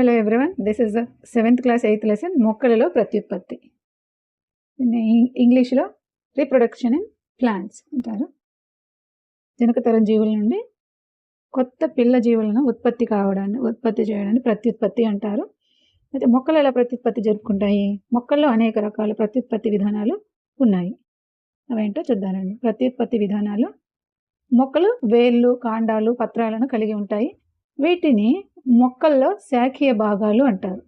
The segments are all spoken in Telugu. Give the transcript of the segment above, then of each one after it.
Hello everyone this is seventh class eighth lesson మొక్కలలో ప్రత్యుత్పత్తి. ఇంగ్లీష్లో రీప్రొడక్షన్ ఇన్ ప్లాంట్స్ అంటారు. జనకతరం జీవుల నుండి కొత్త పిల్ల జీవులను ఉత్పత్తి కావడాన్ని ఉత్పత్తి చేయడాన్ని ప్రత్యుత్పత్తి అంటారు. అయితే మొక్కలు ఎలా ప్రత్యుత్పత్తి జరుపుకుంటాయి? మొక్కల్లో అనేక రకాల ప్రత్యుత్పత్తి విధానాలు ఉన్నాయి. అవేంటో చూద్దానండి ప్రత్యుత్పత్తి విధానాలు. మొక్కలు వేళ్ళు కాండాలు పత్రాలను కలిగి ఉంటాయి. వీటిని మొక్కల్లో శాఖీయ భాగాలు అంటారు.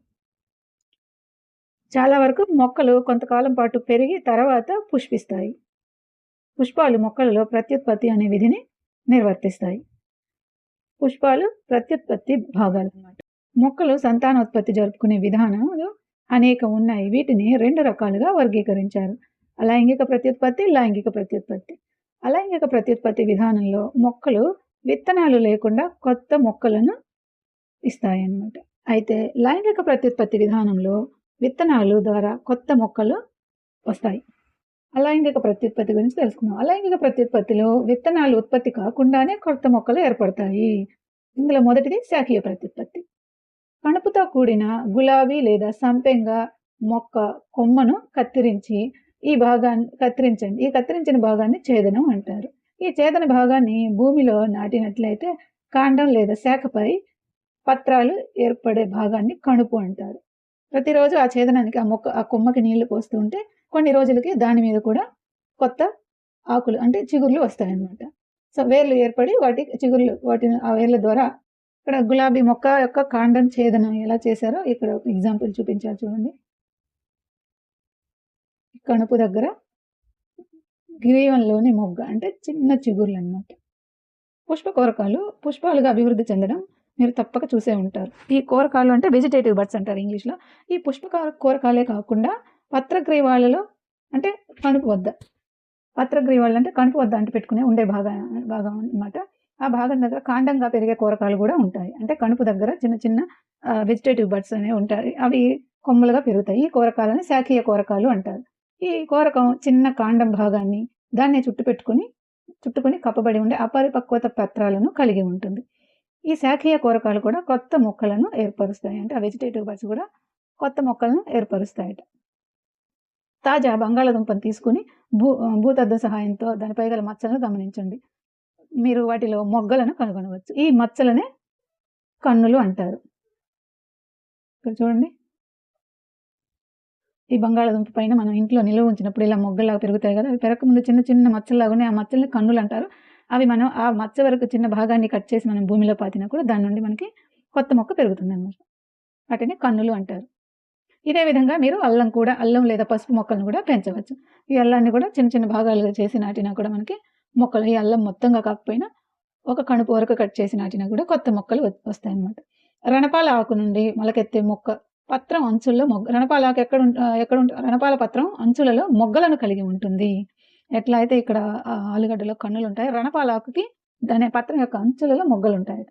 చాలా వరకు మొక్కలు కొంతకాలం పాటు పెరిగి తర్వాత పుష్పిస్తాయి. పుష్పాలు మొక్కలలో ప్రత్యుత్పత్తి అనే విధిని నిర్వర్తిస్తాయి. పుష్పాలు ప్రత్యుత్పత్తి భాగాలు అన్నమాట. మొక్కలు సంతానోత్పత్తి జరుపుకునే విధానాలు అనేక ఉన్నాయి. వీటిని రెండు రకాలుగా వర్గీకరించారు. అలైంగిక ప్రత్యుత్పత్తి లైంగిక ప్రత్యుత్పత్తి. అలైంగిక ప్రత్యుత్పత్తి విధానంలో మొక్కలు విత్తనాలు లేకుండా కొత్త మొక్కలను ఇస్తాయన్నమాట. అయితే లైంగిక ప్రత్యుత్పత్తి విధానంలో విత్తనాలు ద్వారా కొత్త మొక్కలు వస్తాయి. అలైంగిక ప్రత్యుత్పత్తి గురించి తెలుసుకుందాం. అలైంగిక ప్రత్యుత్పత్తిలో విత్తనాలు ఉత్పత్తి కాకుండానే కొత్త మొక్కలు ఏర్పడతాయి. ఇందులో మొదటిది శాఖీయ ప్రత్యుత్పత్తి. కణుపుతో కూడిన గులాబీ లేదా సంపెంగ మొక్క కొమ్మను కత్తిరించి ఈ భాగాన్ని కత్తిరించండి. ఈ కత్తిరించిన భాగాన్ని ఛేదనం అంటారు. ఈ ఛేదన భాగాన్ని భూమిలో నాటినట్లయితే కాండం లేదా శాఖపై పత్రాలు ఏర్పడే భాగాన్ని కణుపు అంటారు. ప్రతిరోజు ఆ ఛేదనానికి ఆ మొక్క ఆ కొమ్మకి నీళ్ళు పోస్తూ ఉంటే కొన్ని రోజులకి దాని మీద కూడా కొత్త ఆకులు అంటే చిగుర్లు వస్తాయన్నమాట. సో వేర్లు ఏర్పడి వాటి చిగుర్లు వాటిని ఆ వేర్ల ద్వారా ఇక్కడ గులాబీ మొక్క యొక్క కాండం ఛేదనం ఎలా చేశారో ఇక్కడ ఒక ఎగ్జాంపుల్ చూపించారు చూడండి. కణుపు దగ్గర గ్రీవంలోని మొగ్గ అంటే చిన్న చిగుర్లు అన్నమాట. పుష్ప కోరకాలు పుష్పాలుగా అభివృద్ధి చెందడం మీరు తప్పక చూసే ఉంటారు. ఈ కోరకాలు అంటే వెజిటేటివ్ బర్డ్స్ అంటారు ఇంగ్లీష్లో ఈ పుష్ప కూరకాయలే కోరకాలే కాకుండా పత్రగ్రీవాలలో అంటే కణుపు వద్ద. పత్రగ్రీవాళ్ళు అంటే కణుపు వద్ద అంటే పెట్టుకునే ఉండే భాగం భాగం అనమాట ఆ భాగం దగ్గర కాండంగా పెరిగే కోరకాలు కూడా ఉంటాయి. అంటే కణుపు దగ్గర చిన్న చిన్న వెజిటేటివ్ బర్డ్స్ అనేవి ఉంటాయి. అవి కొమ్మలుగా పెరుగుతాయి. ఈ కూరకాయలని శాఖీయ కోరకాలు అంటారు. ఈ కోరకం చిన్న కాండం భాగాన్ని దాన్ని చుట్టు పెట్టుకుని చుట్టుకొని కప్పబడి ఉండే అపరిపక్వత పత్రాలను కలిగి ఉంటుంది. ఈ శాఖీయ కోరకాలు కూడా కొత్త మొక్కలను ఏర్పరుస్తాయి అంటే ఆ వెజిటేటివ్ బర్డ్స్ కూడా కొత్త మొక్కలను ఏర్పరుస్తాయట. తాజా బంగాళాదుంపను తీసుకుని భూ భూతద్ద సహాయంతో దానిపై గల మచ్చలను గమనించండి. మీరు వాటిలో మొగ్గలను కనుగొనవచ్చు. ఈ మచ్చలనే కన్నులు అంటారు. ఇక్కడ చూడండి. ఈ బంగాళాదుంప పైన మనం ఇంట్లో నిలువ ఉంచినప్పుడు ఇలా మొగ్గలాగా పెరుగుతాయి కదా. అవి పెరగకముందు చిన్న చిన్న మచ్చల్లాగానే ఉన్నాయి ఆ మచ్చల్ని కన్నులు అంటారు. అవి మనం ఆ మచ్చ వరకు చిన్న భాగాన్ని కట్ చేసి మనం భూమిలో పాతినా కూడా దాని నుండి మనకి కొత్త మొక్క పెరుగుతుంది అన్నమాట వాటిని కన్నులు అంటారు. ఇదే విధంగా మీరు అల్లం కూడా అల్లం లేదా పసుపు మొక్కలను కూడా పెంచవచ్చు. ఈ అల్లాన్ని కూడా చిన్న చిన్న భాగాలుగా చేసి నాటినా కూడా మనకి మొక్కలు ఈ అల్లం మొత్తంగా కాకపోయినా ఒక కణుపు వరకు కట్ చేసి నాటినా కూడా కొత్త మొక్కలు వస్తాయి అన్నమాట రణపాల ఆకు నుండి మొలకెత్తే మొక్క పత్రం అంచుల్లో మొగ్గ రణపాల ఆకు ఎక్కడ ఎక్కడ ఉంట రణపాల పత్రం అంచులలో మొగ్గలను కలిగి ఉంటుంది. ఎట్లా అయితే ఇక్కడ ఆలుగడ్డలో కన్నులు ఉంటాయి రణపాల ఆకుకి దాని పత్రం యొక్క అంచులలో మొగ్గలు ఉంటాయి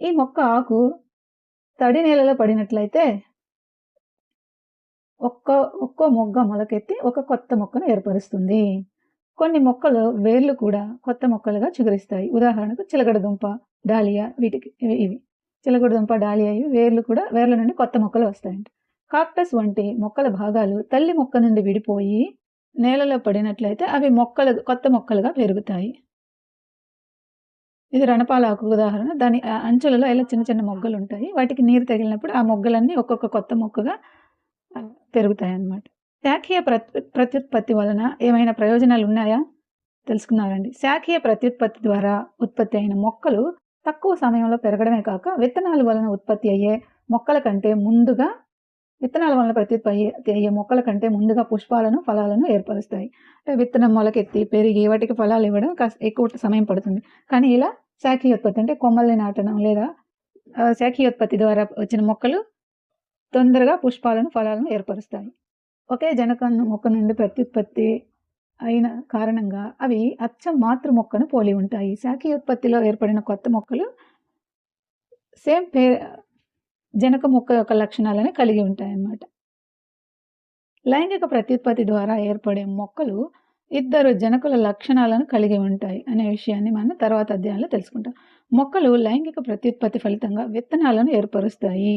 ఈ మొక్క ఆకు తడి నేలలో పడినట్లయితే ఒక్క ఒక్కో మొగ్గ మొలకెత్తి ఒక కొత్త మొక్కను ఏర్పరుస్తుంది. కొన్ని మొక్కలు వేర్లు కూడా కొత్త మొక్కలుగా చిగురిస్తాయి. ఉదాహరణకు చిలకడదుంప డాలియా వీటికి ఇవి ఇవి. డాలియా ఇవి వేర్లు కూడా వేర్ల నుండి కొత్త మొక్కలు వస్తాయంట. కాక్టస్ వంటి మొక్కల భాగాలు తల్లి మొక్క నుండి విడిపోయి నేలలో పడినట్లయితే అవి మొక్కలు కొత్త మొక్కలుగా పెరుగుతాయి. ఇది రణపాలాకు ఉదాహరణ. దాని అంచులలో ఇలా చిన్న చిన్న మొగ్గలు ఉంటాయి వాటికి నీరు తగిలినప్పుడు ఆ మొగ్గలన్నీ ఒక్కొక్క కొత్త మొక్కగా పెరుగుతాయి అన్నమాట శాఖీయ ప్రత్యుత్పత్తి వలన ఏమైనా ప్రయోజనాలు ఉన్నాయా తెలుసుకున్నారండి. శాఖీయ ప్రత్యుత్పత్తి ద్వారా ఉత్పత్తి అయిన మొక్కలు తక్కువ సమయంలో పెరగడమే కాక విత్తనాల వలన ఉత్పత్తి అయ్యే మొక్కల కంటే ముందుగా విత్తనాల వలన ప్రతి అయ్యే మొక్కల కంటే ముందుగా పుష్పాలను ఫలాలను ఏర్పరుస్తాయి. అంటే విత్తనం మొలకెత్తి పెరిగి వాటికి ఫలాలు ఇవ్వడం కాస్త ఎక్కువ సమయం పడుతుంది. కానీ ఇలా శాఖీయోత్పత్తి అంటే కొమ్మల్ని నాటడం లేదా శాఖీయోత్పత్తి ద్వారా వచ్చిన మొక్కలు తొందరగా పుష్పాలను ఫలాలను ఏర్పరుస్తాయి. ఒకే జనకం మొక్క నుండి ప్రత్యుత్పత్తి అయిన కారణంగా అవి అచ్చం మాతృ మొక్కను పోలి ఉంటాయి. శాఖీయోత్పత్తిలో ఏర్పడిన కొత్త మొక్కలు సేమ్ పే జనక మొక్క యొక్క లక్షణాలను కలిగి ఉంటాయి అన్నమాట లైంగిక ప్రత్యుత్పత్తి ద్వారా ఏర్పడే మొక్కలు ఇద్దరు జనకుల లక్షణాలను కలిగి ఉంటాయి అనే విషయాన్ని మనం తర్వాత అధ్యాయంలో తెలుసుకుంటాం. మొక్కలు లైంగిక ప్రత్యుత్పత్తి ఫలితంగా విత్తనాలను ఏర్పరుస్తాయి.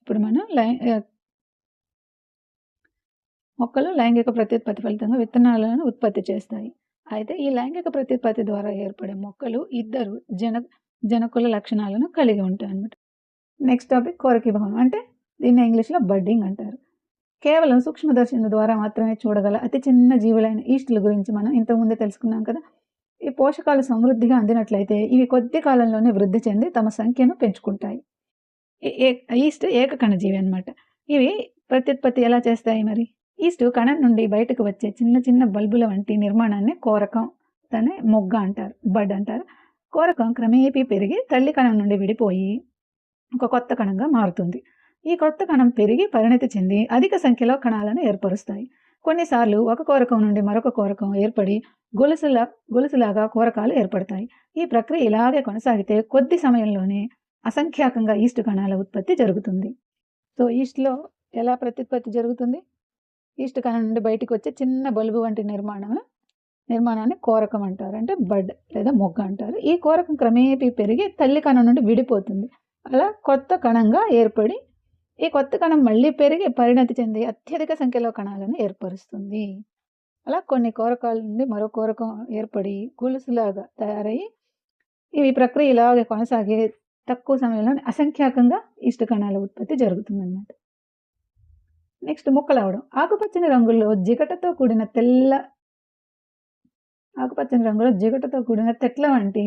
ఇప్పుడు మనం లై మొక్కలు లైంగిక ప్రత్యుత్పత్తి ఫలితంగా విత్తనాలను ఉత్పత్తి చేస్తాయి. అయితే ఈ లైంగిక ప్రత్యుత్పత్తి ద్వారా ఏర్పడే మొక్కలు ఇద్దరు జన జనకుల లక్షణాలను కలిగి ఉంటాయి అన్నమాట నెక్స్ట్ టాపిక్ కోరకీభవనం. అంటే దీన్ని ఇంగ్లీష్‌లో బడ్డింగ్ అంటారు. కేవలం సూక్ష్మదర్శిని ద్వారా మాత్రమే చూడగల అతి చిన్న జీవులైన ఈస్టుల గురించి మనం ఇంతకుముందే తెలుసుకున్నాం కదా! ఈ పోషకాలు సమృద్ధిగా అందినట్లయితే ఇవి కొద్ది కాలంలోనే వృద్ధి చెంది తమ సంఖ్యను పెంచుకుంటాయి. ఈస్ట్ ఏకకణ జీవి అన్నమాట. ఇవి ప్రత్యుత్పత్తి ఎలా చేస్తాయి మరి? ఈస్ట్ కణం నుండి బయటకు వచ్చే చిన్న చిన్న బల్బుల వంటి నిర్మాణాన్ని కోరకం దాన్ని మొగ్గ అంటారు. బడ్ అంటారు. కోరకం క్రమేపీ పెరిగి తల్లి కణం నుండి విడిపోయి ఒక కొత్త కణంగా మారుతుంది. ఈ కొత్త కణం పెరిగి పరిణతి చెంది అధిక సంఖ్యలో కణాలను ఏర్పరుస్తాయి. కొన్నిసార్లు ఒక కోరకం నుండి మరొక కోరకం ఏర్పడి గొలుసులా గొలుసులాగా కోరకాలు ఏర్పడతాయి. ఈ ప్రక్రియ ఇలాగే కొనసాగితే కొద్ది సమయంలోనే అసంఖ్యాకంగా ఈస్ట్ కణాల ఉత్పత్తి జరుగుతుంది. సో, ఈస్ట్‌లో ఎలా ప్రత్యుత్పత్తి జరుగుతుంది? ఈస్ట్ కణం నుండి బయటికి వచ్చే చిన్న బల్బు వంటి నిర్మాణం నిర్మాణాన్ని కోరకం అంటారు. అంటే బడ్ లేదా మొగ్గ అంటారు. ఈ కోరకం క్రమేపీ పెరిగి తల్లి కణం నుండి విడిపోతుంది. అలా కొత్త కణంగా ఏర్పడి ఈ కొత్త కణం మళ్ళీ పెరిగి పరిణతి చెంది అత్యధిక సంఖ్యలో కణాలను ఏర్పరుస్తుంది. అలా కొన్ని కోరకాల నుండి మరో కోరకం ఏర్పడి గొలుసులాగా తయారయ్యి ఈ ప్రక్రియ ఇలాగే కొనసాగే తక్కువ సమయంలోనే అసంఖ్యాకంగా ఈస్ట్ కణాల ఉత్పత్తి జరుగుతుందన్నమాట. నెక్స్ట్ ముక్కలవడం. ఆకుపచ్చని రంగుల్లో జిగటతో కూడిన తెల్ల ఆకుపచ్చని రంగులో జిగటతో కూడిన తెట్ల వంటి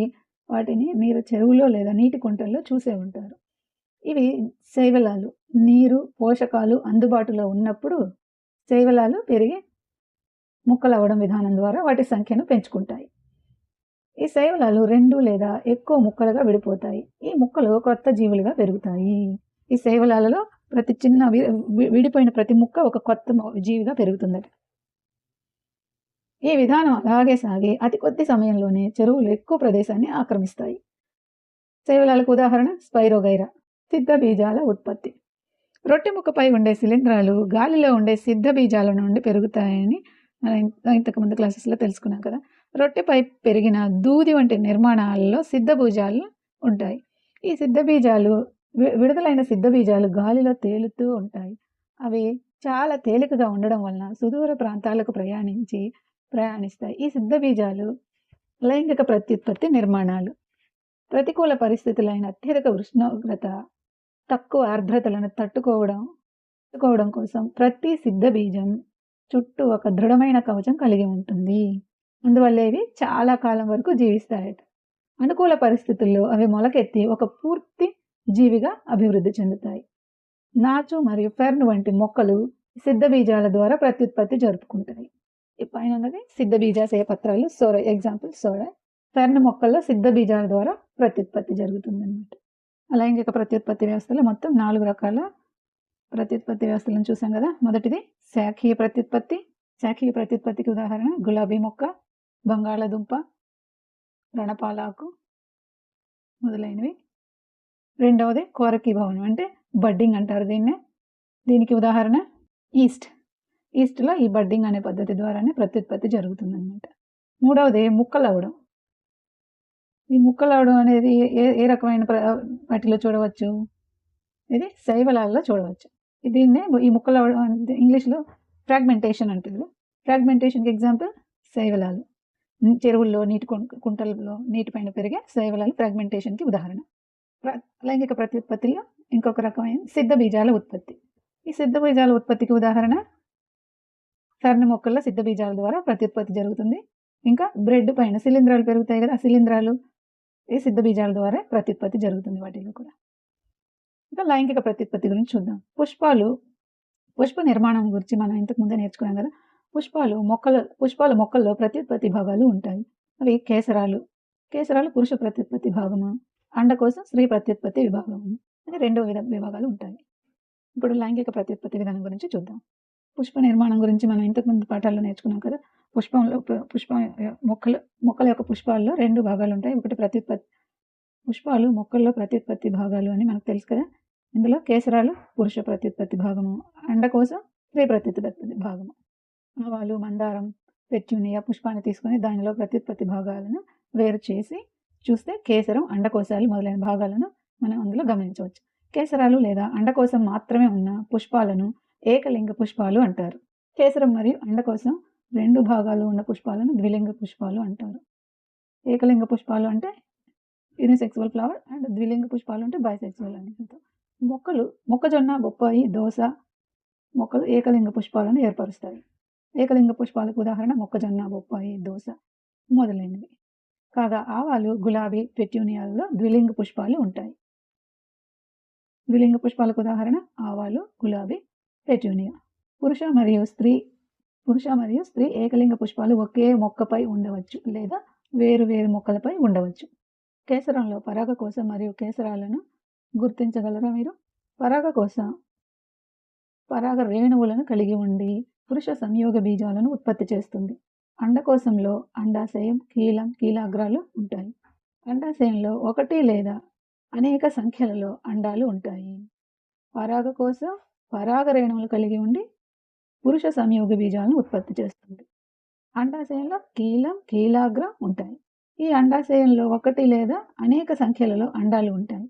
వాటిని మీరు చెరువులో లేదా నీటి కుంటల్లో చూసే ఉంటారు. ఇవి శైవలాలు. నీరు, పోషకాలు అందుబాటులో ఉన్నప్పుడు శైవలాలు పెరిగి ముక్కలవ్వడం విధానం ద్వారా వాటి సంఖ్యను పెంచుకుంటాయి. ఈ శైవలాలు రెండు లేదా ఎక్కువ ముక్కలుగా విడిపోతాయి. ఈ ముక్కలు కొత్త జీవులుగా పెరుగుతాయి. ఈ శైవలాలలో ప్రతి చిన్న విడిపోయిన ప్రతి ముక్క ఒక కొత్త జీవిగా పెరుగుతుందట. ఈ విధానం అలాగే సాగి అతి కొద్ది సమయంలోనే చెరువులు ఎక్కువ ప్రదేశాన్ని ఆక్రమిస్తాయి. శైవలాలకు ఉదాహరణ స్పైరోగైరా. సిద్ధ బీజాల ఉత్పత్తి. రొట్టె ముక్కపై ఉండే శిలీంధ్రాలు గాలిలో ఉండే సిద్ధ బీజాల నుండి పెరుగుతాయని మనం ఇంతకు ఇంతకుముందు క్లాసెస్‌లో తెలుసుకున్నాం కదా! రొట్టెపై పెరిగిన దూది వంటి నిర్మాణాలలో సిద్ధ బీజాలు ఉంటాయి. ఈ సిద్ధ బీజాలు వి విడుదలైన సిద్ధ బీజాలు గాలిలో తేలుతూ ఉంటాయి. అవి చాలా తేలికగా ఉండడం వలన సుదూర ప్రాంతాలకు ప్రయాణించి ప్రయాణిస్తాయి. ఈ సిద్ధ బీజాలు లైంగిక ప్రత్యుత్పత్తి నిర్మాణాలు. ప్రతికూల పరిస్థితులైన అత్యధిక ఉష్ణోగ్రత, తక్కువ ఆర్ద్రతలను తట్టుకోవడం తట్టుకోవడం కోసం ప్రతి సిద్ధ బీజం చుట్టూ ఒక దృఢమైన కవచం కలిగి ఉంటుంది. అందువల్ల ఇవి చాలా కాలం వరకు జీవిస్తాయట. అనుకూల పరిస్థితుల్లో అవి మొలకెత్తి ఒక పూర్తి జీవిగా అభివృద్ధి చెందుతాయి. నాచు మరియు ఫెర్న్ వంటి మొక్కలు సిద్ధ బీజాల ద్వారా ప్రత్యుత్పత్తి జరుపుకుంటాయి. ఈ పైనున్నది సిద్ధ బీజాశయ పత్రాలు సోర ఎగ్జాంపుల్ సోర. ఫెర్న్ మొక్కల్లో సిద్ధ బీజాల ద్వారా ప్రత్యుత్పత్తి జరుగుతుంది అన్నమాట అలా లైంగిక ప్రత్యుత్పత్తి వ్యవస్థలో మొత్తం నాలుగు రకాల ప్రత్యుత్పత్తి వ్యవస్థలను చూసాం కదా! మొదటిది శాఖీయ ప్రత్యుత్పత్తి. శాఖీయ ప్రత్యుత్పత్తికి ఉదాహరణ గులాబీ మొక్క, బంగాళాదుంప, రణపాలాకు మొదలైనవి. రెండవది కోరకీభవనం అంటే బడ్డింగ్ అంటారు దీన్నే. దీనికి ఉదాహరణ ఈస్ట్. ఈస్ట్‌లో ఈ బడ్డింగ్ అనే పద్ధతి ద్వారానే ప్రత్యుత్పత్తి జరుగుతుందన్నమాట. మూడవది ముక్కలవ్వడం. ఈ ముక్కలవ్వడం అనేది ఏ ఏ రకమైన వాటిలో చూడవచ్చు? ఇది శైవలాల్లో చూడవచ్చు. దీన్నే ఈ ముక్కలవ్వడం అంటే ఇంగ్లీష్‌లో ఫ్రాగ్మెంటేషన్ అంటారు. ఫ్రాగ్మెంటేషన్‌కి ఎగ్జాంపుల్ శైవలాలు. చెరువుల్లో, నీటి కుం కుంటల్లో నీటిపైన పెరిగే శైవలాలు ఫ్రాగ్మెంటేషన్‌కి ఉదాహరణ. ప్ర లైంగిక ప్రత్యుత్పత్తిలో ఇంకొక రకమైన సిద్ధ బీజాల ఉత్పత్తి. ఈ సిద్ధ బీజాల ఉత్పత్తికి ఉదాహరణ ఫెర్న్ మొక్కల్లో సిద్ధ బీజాల ద్వారా ప్రత్యుత్పత్తి జరుగుతుంది. ఇంకా బ్రెడ్ పైన శిలీంధ్రాలు పెరుగుతాయి కదా! ఆ శిలీంధ్రాలు ఈ సిద్ధ బీజాల ద్వారా ప్రత్యుత్పత్తి జరుగుతుంది వాటిలో కూడా. ఇంకా లైంగిక ప్రత్యుత్పత్తి గురించి చూద్దాం. పుష్పాలు పుష్ప నిర్మాణం గురించి మనం ఇంతకు ముందే నేర్చుకున్నాం కదా! పుష్పాలు మొక్కల పుష్పాల మొక్కల్లో ప్రత్యుత్పత్తి భాగాలు ఉంటాయి. అవి కేసరాలు. కేసరాలు పురుష ప్రత్యుత్పత్తి భాగము. అండ కోసం స్త్రీ ప్రత్యుత్పత్తి విభాగము అని రెండు విధ విభాగాలు ఉంటాయి. ఇప్పుడు లైంగిక ప్రత్యుత్పత్తి విధానం గురించి చూద్దాం. పుష్ప నిర్మాణం గురించి మనం ఇంతకుముందు పాఠాల్లో నేర్చుకున్నాం కదా! పుష్పంలో పుష్పం మొక్కలు మొక్కల యొక్క పుష్పాల్లో రెండు భాగాలు ఉంటాయి ఒకటి ప్రత్యుత్పత్తి పుష్పాలు మొక్కల్లో ప్రత్యుత్పత్తి భాగాలు అని మనకు తెలుసు కదా! ఇందులో కేసరాలు పురుష ప్రత్యుత్పత్తి భాగము. అండకోశం స్త్రీ ప్రత్యుత్పత్తి భాగము. ఆవాలు, మందారం, పెట్యూనియా పుష్పాన్ని తీసుకొని దానిలో ప్రత్యుత్పత్తి భాగాలను వేరు చేసి చూస్తే కేసరం, అండకోశాలు మొదలైన భాగాలను మనం అందులో గమనించవచ్చు. కేసరాలు లేదా అండకోశం మాత్రమే ఉన్న పుష్పాలను ఏకలింగ పుష్పాలు అంటారు. కేసరం మరియు అండ కోసం రెండు భాగాలు ఉన్న పుష్పాలను ద్విలింగ పుష్పాలు అంటారు. ఏకలింగ పుష్పాలు అంటే యూనిసెక్సువల్ ఫ్లవర్ అండ్ ద్విలింగ పుష్పాలు అంటే బైసెక్సువల్ అని మొక్కలు మొక్కజొన్న బొప్పాయి దోస మొక్కలు ఏకలింగ పుష్పాలను ఏర్పరుస్తాయి. ఏకలింగ పుష్పాలకు ఉదాహరణ మొక్కజొన్న బొప్పాయి దోస మొదలైనవి. కాగా ఆవాలు గులాబీ పెట్యూనియాలలో ద్విలింగ పుష్పాలు ఉంటాయి. ద్విలింగ పుష్పాలకు ఉదాహరణ ఆవాలు గులాబీ పెట్యూనియా పురుష మరియు స్త్రీ పురుష మరియు స్త్రీ ఏకలింగ పుష్పాలు ఒకే మొక్కపై ఉండవచ్చు లేదా వేరు వేరు మొక్కలపై ఉండవచ్చు. కేసరంలో పరాగకోశ మరియు కేసరాలను గుర్తించగలరా మీరు? పరాగకోశ పరాగ రేణువులను కలిగి ఉండి పురుష సంయోగ బీజాలను ఉత్పత్తి చేస్తుంది. అండకోశంలో అండాశయం కీలం కీలాగ్రాలు ఉంటాయి. అండాశయంలో ఒకటి లేదా అనేక సంఖ్యలలో అండాలు ఉంటాయి. పరాగకోశ పరాగ రేణువులు కలిగి ఉండి పురుష సంయోగ బీజాలను ఉత్పత్తి చేస్తుంది. అండాశయంలో కీలం కీలాగ్రం ఉంటాయి. ఈ అండాశయంలో ఒకటి లేదా అనేక సంఖ్యలలో అండాలు ఉంటాయి.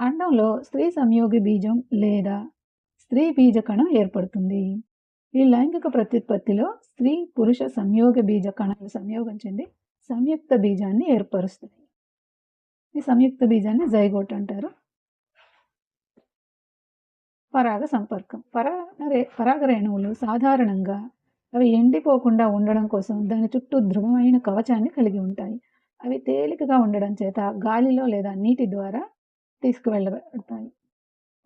అండంలో స్త్రీ సంయోగి బీజం లేదా స్త్రీ బీజ కణం ఏర్పడుతుంది. ఈ లైంగిక ప్రత్యుత్పత్తిలో స్త్రీ పురుష సంయోగ బీజ కణాలు సంయోగం చెంది సంయుక్త బీజాన్ని ఏర్పరుస్తాయి. ఈ సంయుక్త బీజాన్ని జైగోట్ అంటారు. పరాగ సంపర్కం. పరాగ పరాగ రేణువులు సాధారణంగా అవి ఎండిపోకుండా ఉండడం కోసం దాని చుట్టూ దృఢమైన కవచాన్ని కలిగి ఉంటాయి. అవి తేలికగా ఉండడం చేత గాలిలో లేదా నీటి ద్వారా తీసుకువెళ్ళబడతాయి.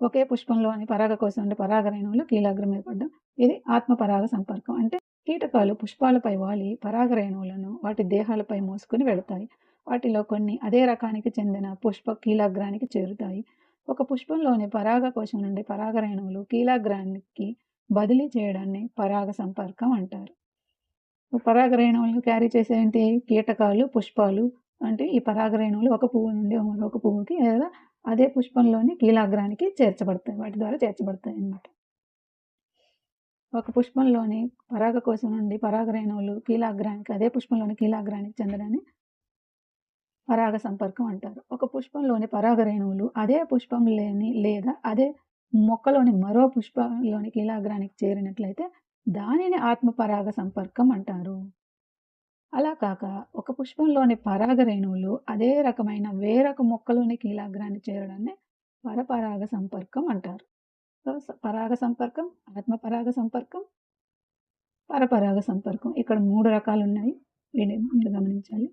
ఒకే పుష్పంలోని పరాగ కోసం ఉండే పరాగ రేణువులు కీలాగ్రం ఏర్పడడం ఇది ఆత్మ పరాగ సంపర్కం. అంటే కీటకాలు పుష్పాలపై వాలి పరాగ రేణువులను వాటి దేహాలపై మోసుకుని వెళతాయి. వాటిలో కొన్ని అదే రకానికి చెందిన పుష్ప కీలాగ్రానికి చేరుతాయి. ఒక పుష్పంలోని పరాగ కోశం నుండి పరాగరేణువులు కీలాగ్రానికి బదిలీ చేయడాన్ని పరాగ సంపర్కం అంటారు. పరాగరేణువులను క్యారీ చేసేంటి కీటకాలు పుష్పాలు అంటే ఈ పరాగరేణువులు ఒక పువ్వు నుండి మరొక పువ్వుకి లేదా అదే పుష్పంలోని కీలాగ్రానికి చేర్చబడతాయి. వాటి ద్వారా చేర్చబడతాయి అన్నమాట. ఒక పుష్పంలోని పరాగ కోశం నుండి పరాగరేణువులు కీలాగ్రానికి అదే పుష్పంలోని కీలాగ్రానికి చెందడాన్ని పరాగ సంపర్కం అంటారు. ఒక పుష్పంలోని పరాగ రేణువులు అదే పుష్పం లేని లేదా అదే మొక్కలోని మరో పుష్పంలోని కీలాగ్రానికి చేరినట్లయితే దానిని ఆత్మ పరాగ సంపర్కం అంటారు. అలా కాక ఒక పుష్పంలోని పరాగ రేణువులు అదే రకమైన వేరొక మొక్కలోని కీలాగ్రాన్ని చేరడాన్ని పరపరాగ సంపర్కం అంటారు. పరాగ సంపర్కం ఆత్మ పరాగ సంపర్కం పరపరాగ సంపర్కం. ఇక్కడ మూడు రకాలు ఉన్నాయి వీటిని మీరు గమనించాలి.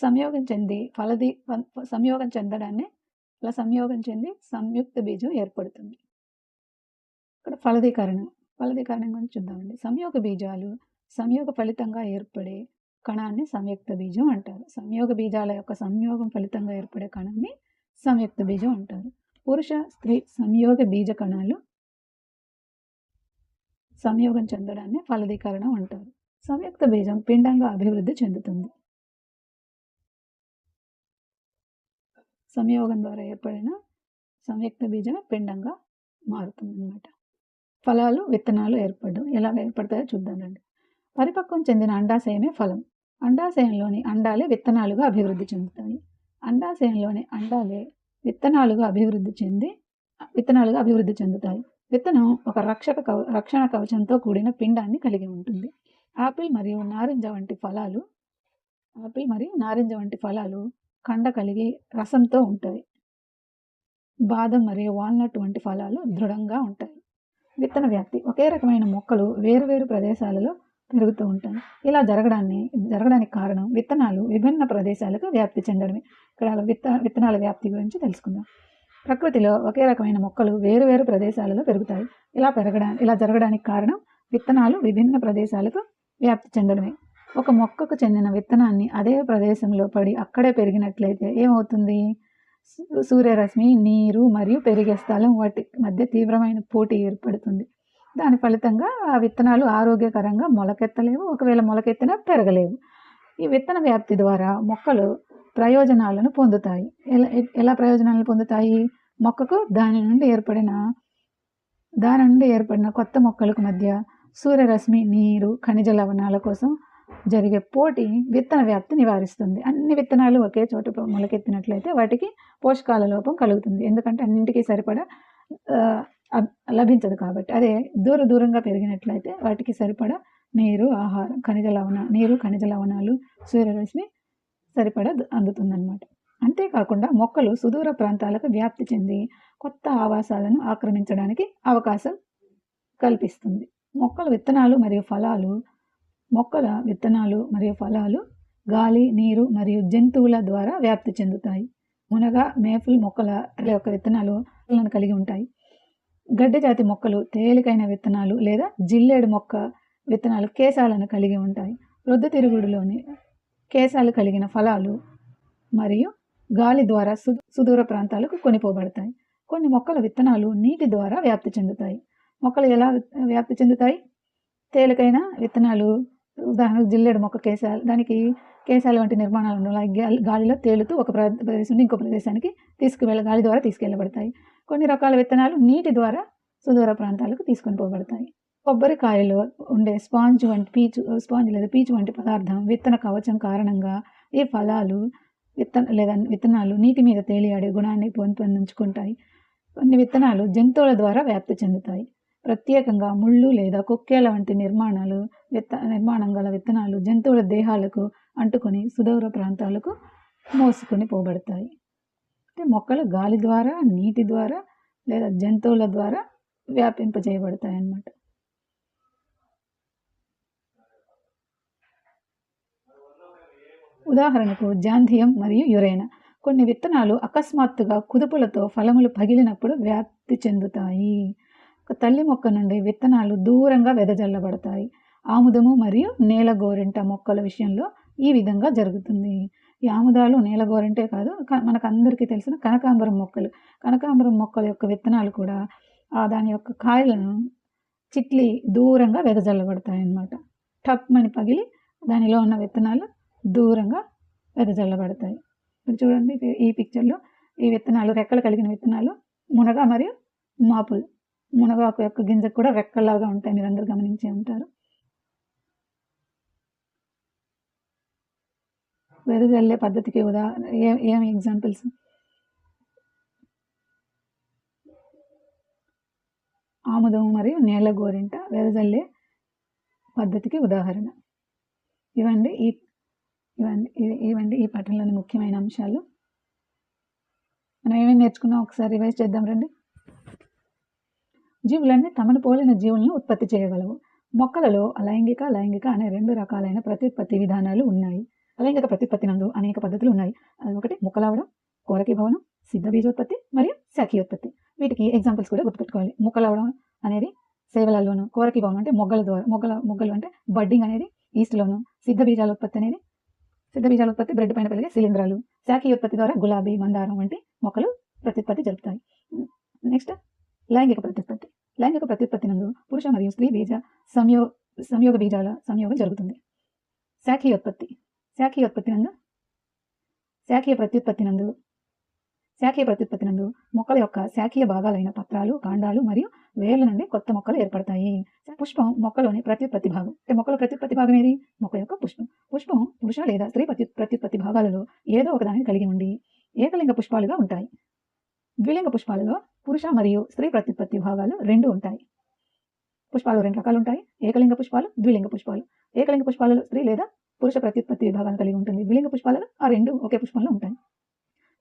సంయోగం చెంది ఫలది సంయోగం చెందడాన్ని అలా సంయోగం చెంది సంయుక్త బీజం ఏర్పడుతుంది. ఇక్కడ ఫలదీకరణం ఫలదీకరణం గురించి చూద్దామండి. సంయోగ బీజాలు సంయోగ ఫలితంగా ఏర్పడే కణాన్ని సంయుక్త బీజం అంటారు. సంయోగ బీజాల యొక్క సంయోగం ఫలితంగా ఏర్పడే కణాన్ని సంయుక్త బీజం అంటారు. పురుష స్త్రీ సంయోగ బీజ కణాలు సంయోగం చెందడాన్ని ఫలదీకరణం అంటారు. సంయుక్త బీజం పిండంగా అభివృద్ధి చెందుతుంది. సంయోగం ద్వారా ఏర్పడిన సంయుక్త బీజమే పిండంగా మారుతుంది అన్నమాట ఫలాలు విత్తనాలు ఏర్పడడం ఎలా ఏర్పడతాయో చూద్దామండి. పరిపక్వం చెందిన అండాశయమే ఫలం. అండాశయంలోని అండాలే విత్తనాలుగా అభివృద్ధి చెందుతాయి. అండాశయంలోని అండాలే విత్తనాలుగా అభివృద్ధి చెంది విత్తనాలుగా అభివృద్ధి చెందుతాయి. విత్తనం ఒక రక్షక కవ రక్షణ కవచంతో కూడిన పిండాన్ని కలిగి ఉంటుంది. ఆపిల్ మరియు నారింజ వంటి ఫలాలు ఆపిల్ మరియు నారింజ వంటి ఫలాలు కండ కలిగి రసంతో ఉంటుంది. బాదం మరియు వాల్నట్ వంటి ఫలాలు దృఢంగా ఉంటాయి. విత్తన వ్యాప్తి ఒకే రకమైన మొక్కలు వేరువేరు ప్రదేశాలలో పెరుగుతూ ఉంటాయి. ఇలా జరగడాన్ని జరగడానికి కారణం విత్తనాలు విభిన్న ప్రదేశాలకు వ్యాప్తి చెందడమే. ఇక్కడ విత్త విత్తనాల వ్యాప్తి గురించి తెలుసుకుందాం. ప్రకృతిలో ఒకే రకమైన మొక్కలు వేరువేరు ప్రదేశాలలో పెరుగుతాయి. ఇలా పెరగడా ఇలా జరగడానికి కారణం విత్తనాలు విభిన్న ప్రదేశాలకు వ్యాప్తి చెందడమే. ఒక మొక్కకు చెందిన విత్తనాన్ని అదే ప్రదేశంలో పడి అక్కడే పెరిగినట్లయితే ఏమవుతుంది? సూర్యరశ్మి నీరు మరియు పెరిగే స్థలం వాటి మధ్య తీవ్రమైన పోటీ ఏర్పడుతుంది. దాని ఫలితంగా ఆ విత్తనాలు ఆరోగ్యకరంగా మొలకెత్తలేవు ఒకవేళ మొలకెత్తినా పెరగలేవు. ఈ విత్తన వ్యాప్తి ద్వారా మొక్కలు ప్రయోజనాలను పొందుతాయి. ఎలా ఎలా ప్రయోజనాలను పొందుతాయి? మొక్కకు దాని నుండి ఏర్పడిన దాని నుండి ఏర్పడిన కొత్త మొక్కలకు మధ్య సూర్యరశ్మి నీరు ఖనిజ లవణాల కోసం జరిగే పోటీ విత్తన వ్యాప్తి నివారిస్తుంది. అన్ని విత్తనాలు ఒకే చోట మొలకెత్తినట్లయితే వాటికి పోషకాల లోపం కలుగుతుంది. ఎందుకంటే అన్నింటికీ సరిపడా లభించదు కాబట్టి. అదే దూర దూరంగా పెరిగినట్లయితే వాటికి సరిపడా నీరు ఆహారం ఖనిజ లవణ నీరు ఖనిజ లవణాలు సూర్యరశ్మి సరిపడా అందుతుందన్నమాట. అంతేకాకుండా మొక్కలు సుదూర ప్రాంతాలకు వ్యాప్తి చెంది కొత్త ఆవాసాలను ఆక్రమించడానికి అవకాశం కల్పిస్తుంది. మొక్కల విత్తనాలు మరియు ఫలాలు మొక్కల విత్తనాలు మరియు ఫలాలు గాలి నీరు మరియు జంతువుల ద్వారా వ్యాప్తి చెందుతాయి. మునగ మేపుల్ మొక్కల యొక్క విత్తనాలు కలిగి ఉంటాయి. గడ్డి జాతి మొక్కలు తేలికైన విత్తనాలు లేదా జిల్లేడు మొక్క విత్తనాలు కేశాలను కలిగి ఉంటాయి. ప్రొద్దుతిరుగుడులోని కేశాలు కలిగిన ఫలాలు మరియు గాలి ద్వారా సు సుదూర ప్రాంతాలకు కొనిపోబడతాయి. కొన్ని మొక్కల విత్తనాలు నీటి ద్వారా వ్యాప్తి చెందుతాయి. మొక్కలు ఎలా వ్యాప్తి చెందుతాయి? తేలికైన విత్తనాలు ఉదాహరణకు జిల్లేడు మొక్క కేశాలు దానికి కేశాలు వంటి నిర్మాణాలు ఉన్నాయి. గాలిలో తేలుతూ ఒక ప్ర- ప్రదేశం నుండి ఇంకో ప్రదేశానికి తీసుకువెళ్ళ గాలి ద్వారా తీసుకెళ్ళబడతాయి. కొన్ని రకాల విత్తనాలు నీటి ద్వారా సుదూర ప్రాంతాలకు తీసుకొని పోబడతాయి. కొబ్బరికాయలో ఉండే స్పాంజ్ వంటి పీచు స్పాంజ్ లేదా పీచు వంటి పదార్థం విత్తన కవచం కారణంగా ఈ ఫలాలు విత్తన లేదా విత్తనాలు నీటి మీద తేలియాడే గుణాన్ని పొందుపొందించుకుంటాయి కొన్ని విత్తనాలు జంతువుల ద్వారా వ్యాప్తి చెందుతాయి. ప్రత్యేకంగా ముళ్ళు లేదా కొక్కేల వంటి నిర్మాణాలు విత్త నిర్మాణం గల విత్తనాలు జంతువుల దేహాలకు అంటుకొని సుదూర ప్రాంతాలకు మోసుకొని పోబడతాయి. అంటే మొక్కలు గాలి ద్వారా నీటి ద్వారా లేదా జంతువుల ద్వారా వ్యాపింపజేయబడతాయి అన్నమాట ఉదాహరణకు జాంధియం మరియు యురేనా. కొన్ని విత్తనాలు అకస్మాత్తుగా కుదుపులతో ఫలములు పగిలినప్పుడు వ్యాప్తి చెందుతాయి. తల్లి మొక్క నుండి విత్తనాలు దూరంగా వెదజల్లబడతాయి. ఆముదము మరియు నేలగోరింట మొక్కల విషయంలో ఈ విధంగా జరుగుతుంది. ఈ ఆముదాలు నేలగోరింటే కాదు మనకు అందరికీ తెలిసిన కనకాంబరం మొక్కలు. కనకాంబరం మొక్కల యొక్క విత్తనాలు కూడా దాని యొక్క కాయలను చిట్లి దూరంగా వెదజల్లబడతాయి అన్నమాట టప్మని పగిలి దానిలో ఉన్న విత్తనాలు దూరంగా వెదజల్లబడతాయి. ఇప్పుడు చూడండి ఈ- పిక్చర్లో ఈ విత్తనాలు రెక్కలు కలిగిన విత్తనాలు మునగ మరియు మాపులు. మునగాకు యొక్క గింజకు కూడా రెక్కలాగా ఉంటాయి. మీరు అందరు గమనించే ఉంటారు. వెదజల్లే పద్ధతికి ఉదాహరణ ఏ ఏమి ఎగ్జాంపుల్స్ ఆముదం మరియు నేల గోరింట వెదజల్లే పద్ధతికి ఉదాహరణ. ఇవండి ఈ ఇవండి ఇవండి ఈ పఠంలోని ముఖ్యమైన అంశాలు. మనం ఏమేమి నేర్చుకున్నాం? ఒకసారి రివైజ్ చేద్దాం రండి. జీవులన్నీ తమను పోలిన జీవులను ఉత్పత్తి చేయగలవు. మొక్కలలో అలైంగిక లైంగిక అనే రెండు రకాలైన ప్రత్యుత్పత్తి విధానాలు ఉన్నాయి. అలైంగిక ప్రత్యుత్పత్తి నందు అనేక పద్ధతులు ఉన్నాయి. అది ఒకటి మొక్కలావడం కోరకి భవనం సిద్ధ బీజోత్పత్తి మరియు శాఖీయోత్పత్తి. వీటికి ఎగ్జాంపుల్స్ కూడా గుర్తుపెట్టుకోవాలి. మొక్కలవడం అనేది సేవలలోను కోరకి భవనం అంటే మొగ్గల ద్వారా మొగ్గల మొగ్గలు అంటే బడ్డింగ్ అనేది ఈస్ట్లోను సిద్ధ బీజాల ఉత్పత్తి అనేది సిద్ధ బీజాల ఉత్పత్తి బ్రెడ్ పైన పెరిగే శిలీంధ్రాలు శాఖీయోత్పత్తి ద్వారా గులాబీ మందారం వంటి మొక్కలు ప్రత్యుత్పత్తి జరుపుతాయి. నెక్స్ట్ లైంగిక ప్రత్యుత్పత్తి లైంగిక ప్రత్యుత్పత్తి నందు పురుష మరియు స్త్రీ బీజ సంయో సంయోగ బీజాల సంయోగం జరుగుతుంది. శాఖీయోత్పత్తి. శాఖీయోత్పత్తి నందు శాఖీయ ప్రత్యుత్పత్తి నందు శాఖీయ ప్రత్యుత్పత్తి నందు మొక్కల యొక్క శాఖీయ భాగాలైన పత్రాలు కాండాలు మరియు వేర్ల నుండి కొత్త మొక్కలు ఏర్పడతాయి. పుష్పం మొక్కలోని ప్రత్యుత్పత్తి భాగం. అంటే మొక్కల ప్రత్యుత్పత్తి భాగం ఏది? మొక్క యొక్క పుష్పం. పుష్పం పురుష లేదా స్త్రీ ప్రత్యు ప్రత్యుత్పత్తి భాగాలలో ఏదో ఒకదానిని కలిగి ఉండి ఏకలింగ పుష్పాలుగా ఉంటాయి. ద్విలింగ పుష్పాలలో పురుష మరియు స్త్రీ ప్రత్యుత్పత్తి భాగాలు రెండు ఉంటాయి. పుష్పాలు రెండు రకాలు ఉంటాయి. ఏకలింగ పుష్పాలు ద్విలింగ పుష్పాలు. ఏకలింగ పుష్పాలలో స్త్రీ లేదా పురుష ప్రత్యుత్పత్తి విభాగాలు కలిగి ఉంటుంది. ద్విలింగ పుష్పాలలో ఆ రెండు ఒకే పుష్పంలో ఉంటాయి.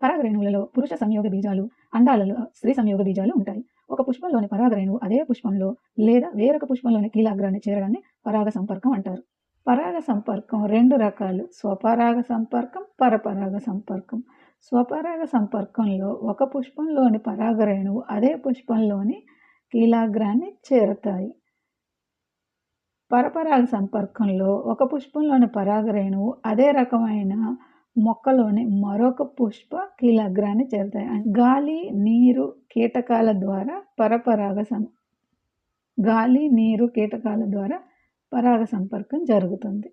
పరాగరేణువులలో పురుష సంయోగ బీజాలు అండాలలో స్త్రీ సంయోగ బీజాలు ఉంటాయి. ఒక పుష్పంలోని పరాగరేణువు అదే పుష్పంలో లేదా వేరొక పుష్పంలోని కీలాగ్రాన్ని చేరడాన్ని పరాగ సంపర్కం అంటారు. పరాగ సంపర్కం రెండు రకాలు. స్వపరాగ సంపర్కం పరపరాగ సంపర్కం. స్వపరాగ సంపర్కంలో ఒక పుష్పంలోని పరాగరేణువు అదే పుష్పంలోని కీలాగ్రాన్ని చేరుతాయి. పరపరాగ సంపర్కంలో ఒక పుష్పంలోని పరాగరేణువు అదే రకమైన మొక్కలోని మరొక పుష్ప కీలగ్రాన్ని చేరుతాయి. గాలి నీరు కీటకాల ద్వారా పరపరాగ సం గాలి నీరు కీటకాల ద్వారా పరాగ సంపర్కం జరుగుతుంది.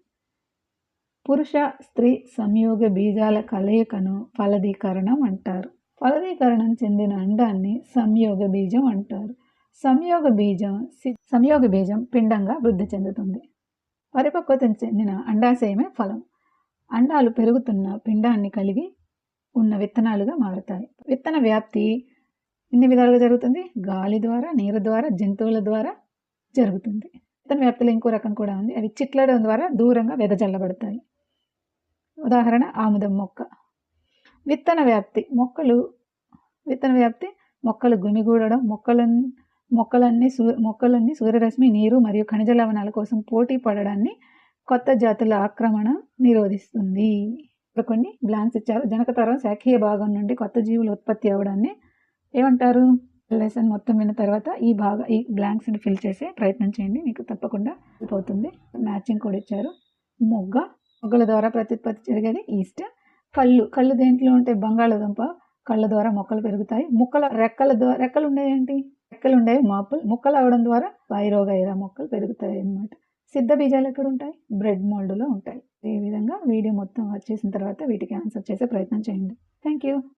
పురుష స్త్రీ సంయోగ బీజాల కలయికను ఫలదీకరణం అంటారు. ఫలదీకరణం చెందిన అండాన్ని సంయోగ బీజం అంటారు. సంయోగ బీజం సి- సంయోగ బీజం పిండంగా వృద్ధి చెందుతుంది. పరిపక్వతను చెందిన అండాశయమే ఫలం. అండాలు పెరుగుతున్న పిండాన్ని కలిగి ఉన్న విత్తనాలుగా మారుతాయి. విత్తన వ్యాప్తి ఎన్ని విధాలుగా జరుగుతుంది? గాలి ద్వారా నీరు ద్వారా జంతువుల ద్వారా జరుగుతుంది. విత్తన వ్యాప్తిలో ఇంకో రకం కూడా ఉంది. అవి చిట్లడం ద్వారా దూరంగా వెదజల్లబడతాయి. ఉదాహరణ ఆముదం మొక్క. విత్తన వ్యాప్తి. మొక్కలు విత్తన వ్యాప్తి మొక్కలు గుమిగూడడం మొక్కల మొక్కలన్నీ సూ మొక్కలన్నీ సూర్యరశ్మి నీరు మరియు ఖనిజ లవణాల కోసం పోటీ పడడాన్ని కొత్త జాతుల ఆక్రమణ నిరోధిస్తుంది. ఇక్కడ కొన్ని బ్లాంక్స్ ఇచ్చారు. జనకతరం శాఖీయ భాగం నుండి కొత్త జీవులు ఉత్పత్తి అవ్వడాన్ని ఏమంటారు? లెసన్ మొత్తం విన్న తర్వాత ఈ భాగ ఈ బ్లాంక్స్ని ఫిల్ చేసే ప్రయత్నం చేయండి. మీకు తప్పకుండా help అవుతుంది. మ్యాచింగ్ కూడా ఇచ్చారు. మొగ్గ మొగ్గల ద్వారా ప్రత్యుత్పత్తి జరిగేది ఈస్ట్. కళ్ళు కళ్ళు దేంట్లో ఉంటే బంగాళదుంప కళ్ళ ద్వారా మొక్కలు పెరుగుతాయి. ముక్కల రెక్కల ద్వారా రెక్కలు ఉండేవి రెక్కలు ఉండేవి మాపులు. ముక్కలు అవడం ద్వారా వైరోగైరా మొక్కలు పెరుగుతాయి అన్నమాట సిద్ధ బీజాలు ఎక్కడ ఉంటాయి బ్రెడ్ మోల్డ్లో ఉంటాయి. ఈ విధంగా వీడియో మొత్తం వచ్చేసిన తర్వాత వీటికి ఆన్సర్ చేసే ప్రయత్నం చేయండి. Thank you